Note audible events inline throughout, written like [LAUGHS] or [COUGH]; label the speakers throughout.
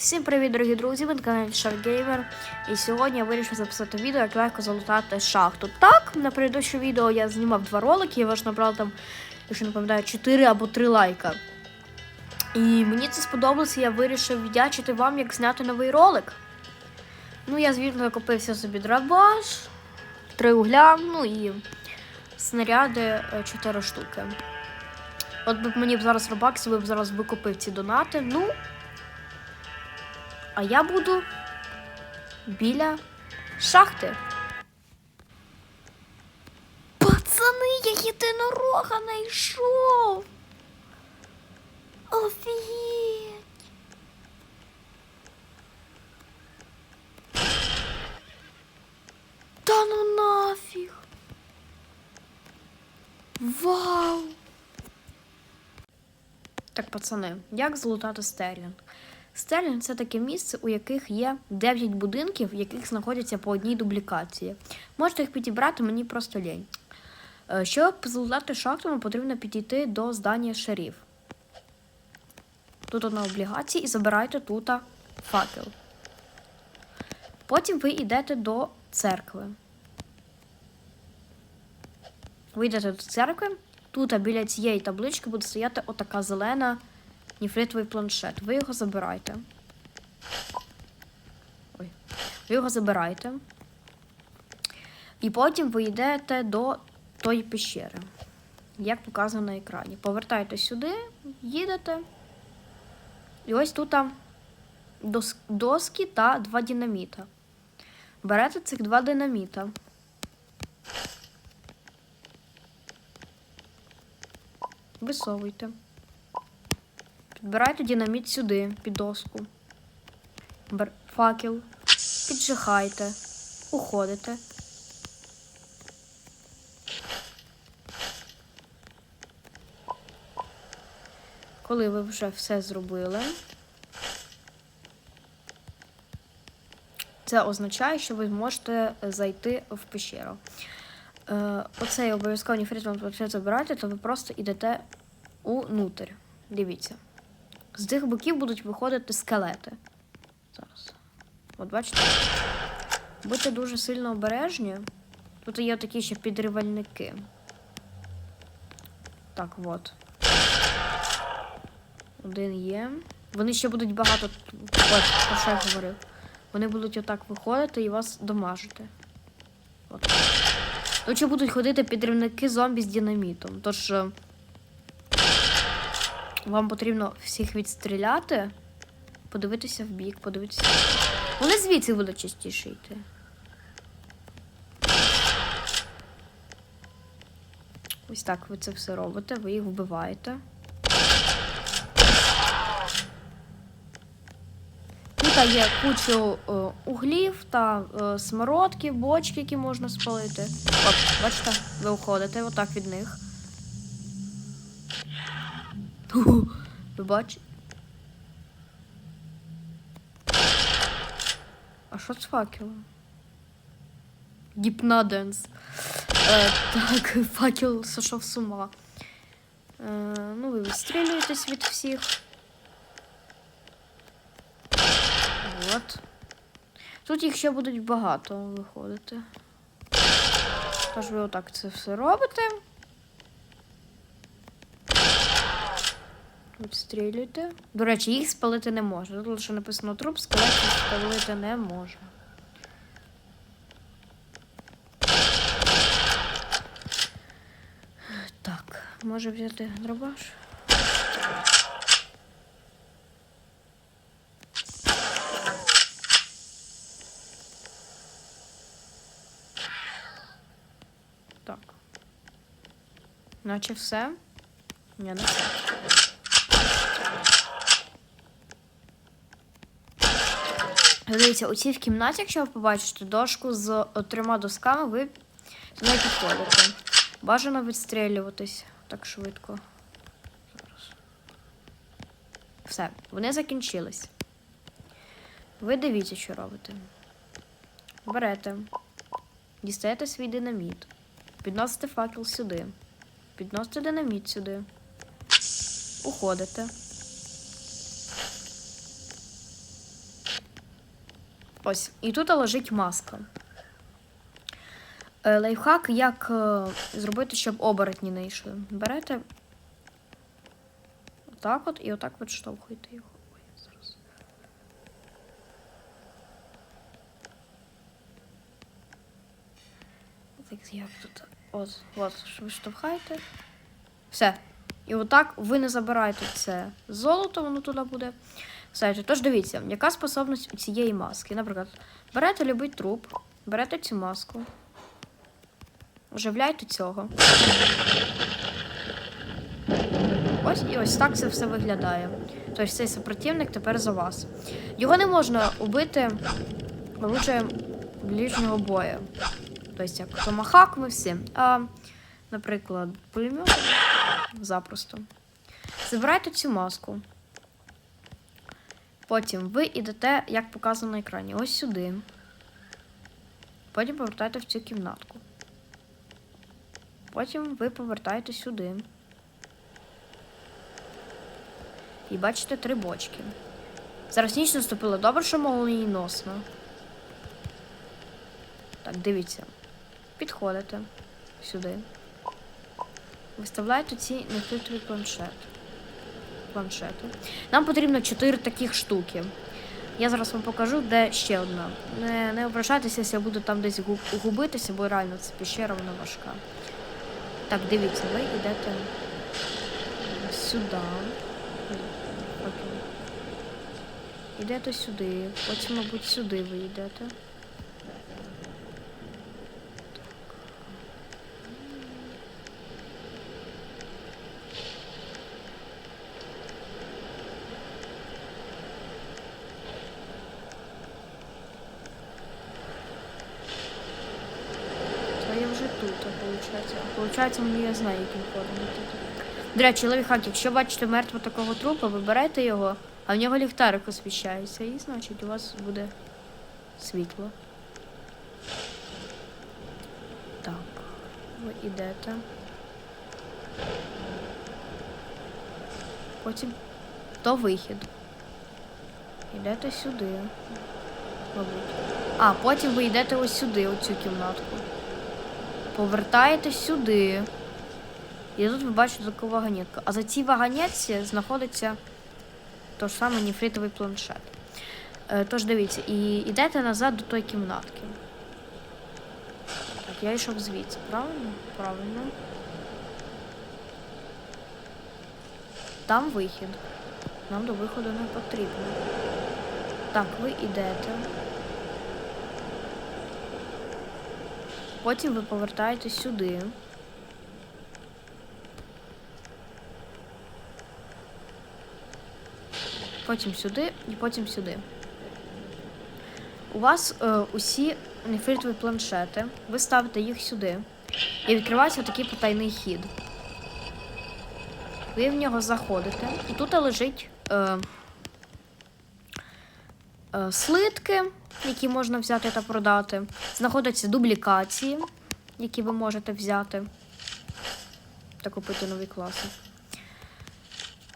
Speaker 1: Всім привіт, дорогі друзі! Ви на каналі Шаргеймер. І сьогодні я вирішив записати відео, як легко залутати шахту. Так, на предыдущому відео я знімав два ролики, я ваш набрав там, якщо не пам'ятаю, 4 або 3 лайка. І мені це сподобалося, я вирішив віддячити вам, як зняти новий ролик. Ну, я, звісно, купився собі драбаш, 3 угля, ну і снаряди 4 штуки. От би мені б зараз робакси, ви б зараз би купив ці донати. Ну. А я буду біля шахти. Пацани, я єдинорога знайшов. Офігеть. Та ну нафіг. Вау. Так, пацани, як злутати стерлінг? Стерлінг це таке місце, у яких є 9 будинків, в яких знаходяться по одній дублікації. Можете їх підібрати, мені просто лінь. Е, Щоб злутати шахту, вам потрібно підійти до здання шериф. Тут одна облігація і забирайте тут факел. Потім ви йдете до церкви. Ви йдете до церкви. Тут біля цієї таблички буде стояти отака зелена ніфритовий планшет. Ви його забираєте. Ой. Ви його забираєте. І потім ви йдете до тої пещери, як показано на екрані. Повертаєте сюди, їдете. І ось тут доски та два динаміта. Берете цих два динаміта. Висовуйте. Підбирайте динаміт сюди, під доску. Бер... Факел. Піджихайте. Уходите. Коли ви вже все зробили, це означає, що ви зможете зайти в пещеру. Е, оцей обов'язково ніфрит вам планшет забирати, то ви просто йдете унутрь. Дивіться. З цих боків будуть виходити скелети. Зараз. От бачите? Будьте дуже сильно обережні. Тут є такі ще підривальники. Так, от. Один є. Вони ще будуть багато. От, про що я говорив. Вони будуть отак виходити і вас домажити. От. Тут ще будуть ходити підривники зомбі з динамітом. Тож. Вам потрібно всіх відстріляти, подивитися в бік, подивитися. Вони звідси будуть частіше йти. Ось так ви це все робите, ви їх вбиваєте. Тут є кучу е, углів та е, смородки, бочки, які можна спалити. От, бачите, ви уходите отак від них. Ви бачите? А що з факелом? Гіпноденс. Е, так, [LAUGHS] факел сошов з ума. Е, ну, ви відстрілюєтесь від всіх. От. Тут їх ще будуть багато виходити. Тож ви отак це все робите. Відстрілюйте. До речі, їх спалити не можна. Тут лише написано труп, скелетів спалити не можна. Так, може взяти дробаш? Так. Наче все? Ні, не все. Дивіться, у цій кімнаті, якщо ви побачите дошку з трьома досками, ви туди підходите. Бажано відстрілюватись так швидко. Зараз. Все, вони закінчились. Ви дивіться, що робите. Берете, дістаєте свій динаміт, підносите факел сюди, підносите динаміт сюди, уходите. Ось. І тут лежить маска. Е, лайфхак, як е, зробити, щоб оборотні не йшли. Берете. Отак от і отак відштовхуєте його. Так, як тут? От, от, ви. Все. І отак ви не забираєте це золото, воно туди буде. Все, тож дивіться, яка способність у цієї маски. Наприклад, берете любий труп, берете цю маску, оживляйте цього. Ось і ось так це все виглядає. Тобто цей супротивник тепер за вас. Його не можна убити оружієм ближнього бою. Тобто як томахаками всі. А, наприклад, пулемет запросто. Забирайте цю маску. Потім ви йдете, як показано на екрані, ось сюди. Потім повертаєте в цю кімнатку. Потім ви повертаєте сюди. І бачите три бочки. Зараз ніч наступила. Добре, що молнієносно. Так, дивіться. Підходите сюди. Виставляєте ці нефритові планшет. Планшети. Нам потрібно 4 таких штуки. Я зараз вам покажу, де ще одна. Не, не ображайтеся, якщо я буду там десь гу- губитися, бо реально це піщера, вона важка. Так, дивіться, ви йдете сюди. Окей. Йдете сюди, потім, мабуть, сюди ви йдете. То я вже тут, виходить. Получається, мені я знаю, яким ходом йти. До речі, лайфхак, якщо бачите мертвого такого трупа, ви берете його, а в нього ліхтарик освіщається, і значить у вас буде світло. Так, ви йдете. Потім то вихід. Йдете сюди. Мабуть. А, потім ви йдете ось сюди, оцю кімнатку. Повертаєте сюди. І тут ви бачите таку вагонетку. А за цій вагонетці знаходиться то ж саме нефритовий планшет. Е, тож дивіться, і йдете назад до тої кімнатки. Так, я йшов звідси, правильно? Правильно. Там вихід. Нам до виходу не потрібно. Так, ви йдете. Потім ви повертаєтесь сюди. Потім сюди і потім сюди. У вас е, усі нефритові планшети. Ви ставите їх сюди. І відкривається такий потайний хід. Ви в нього заходите, і тут лежить е, слитки, які можна взяти та продати. Знаходяться дублікації, які ви можете взяти та купити нові класи.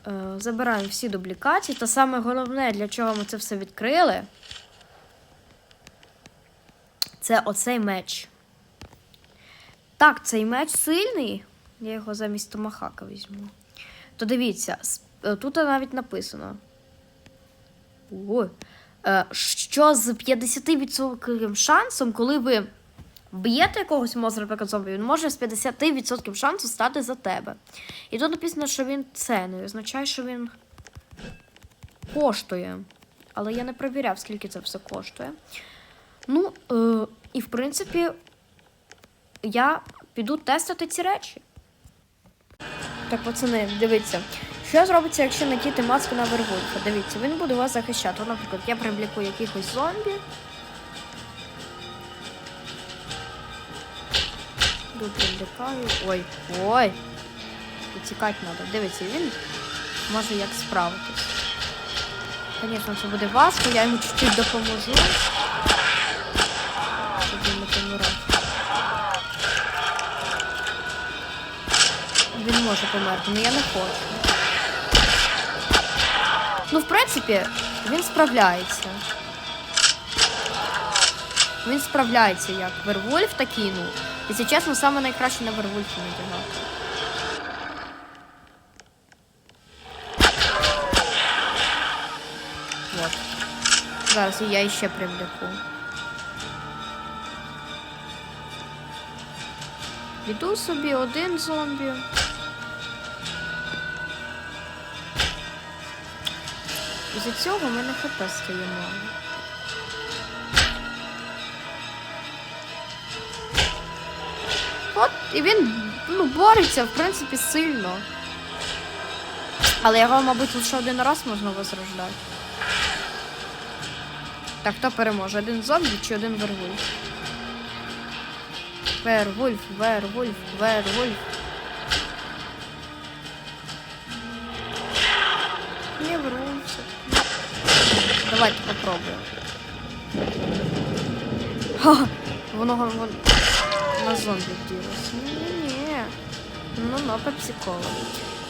Speaker 1: Е, забираємо всі дублікації. Та саме головне, для чого ми це все відкрили, це оцей меч. Так, цей меч сильний. Я його замість Томахака візьму. То дивіться, е, тут навіть написано. Ой. Е, Що з 50% шансом, коли ви б'єте якогось монстра, зомбі, він може з 50% шансу стати за тебе. І тут написано, що він цінний, означає, що він коштує. Але я не перевіряв, скільки це все коштує. Ну, е, і в принципі, я піду тестити ці речі. Так, пацани, дивіться. Що зробиться, якщо надіти маску на Вервольфа? Дивіться, він буде вас захищати. От, Наприклад, я привлеку якихось зомбі. Тут привлекаю. Ой, ой. Утікати треба. Дивіться, він може як справитись. Звісно, це буде важко, я йому чуть-чуть допоможу. Він може померти, але я не хочу. Ну, в принципі, він справляється. Він справляється як Вервольф такий, ну. Якщо чесно, саме найкраще на Вервольфі надягати. Вот. Зараз я іще привлеку. Іду собі один зомбі. Із-за цього мене хп стає мало. От, і він ну, бореться, в принципі, сильно. Але його, мабуть, лише один раз можна возрождати. Так, хто переможе? Один зомбі чи один вервольф? Вервольф, вервольф, вервольф. Не все-таки. Давайте попробуємо. Ха! Воно вон, на зомбі вділося. Ні-ні-ні. Ну, ну, попсиколо.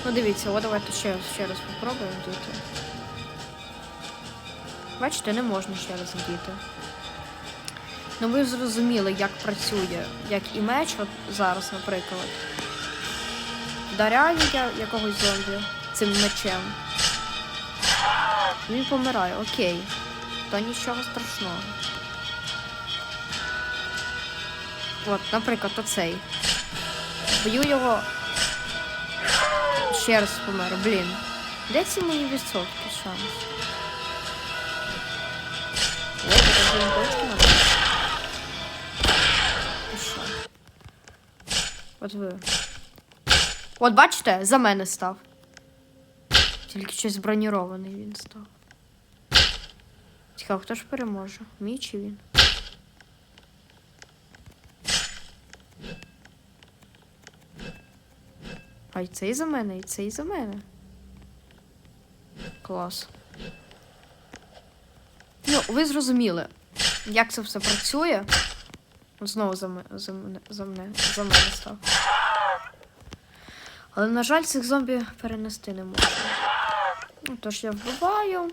Speaker 1: Ну, дивіться, от давайте ще, ще раз попробуємо діти. Бачите, не можна ще раз діти. Ну ви зрозуміли, як працює, як і меч, от зараз, наприклад. Вдаряю я якогось зомбі цим мечем. Він помирає, окей. То нічого страшного. От, наприклад, оцей. Б'ю його. Ще раз помер, блін. Де ці мої відсотки шанс? От ви. От бачите, за мене став. Тільки щось бронірований він став. Цікаво, хто ж переможе? Мій чи він? А і цей за мене, і цей за мене. Клас. Ну, ви зрозуміли, як це все працює. Знову за за за мене, за мене став. Але, на жаль, цих зомбі перенести не можна. Ну, тож я вбиваю.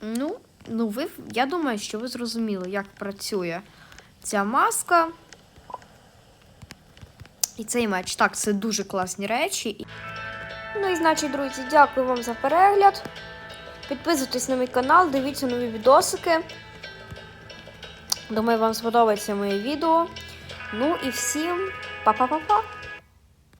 Speaker 1: Ну, ну ви, я думаю, що ви зрозуміли, як працює ця маска. І цей меч. Так, це дуже класні речі. Ну і значить, друзі, дякую вам за перегляд. Підписуйтесь на мій канал, дивіться нові відосики. Думаю, вам сподобається моє відео. Ну і всім па-па-па-па!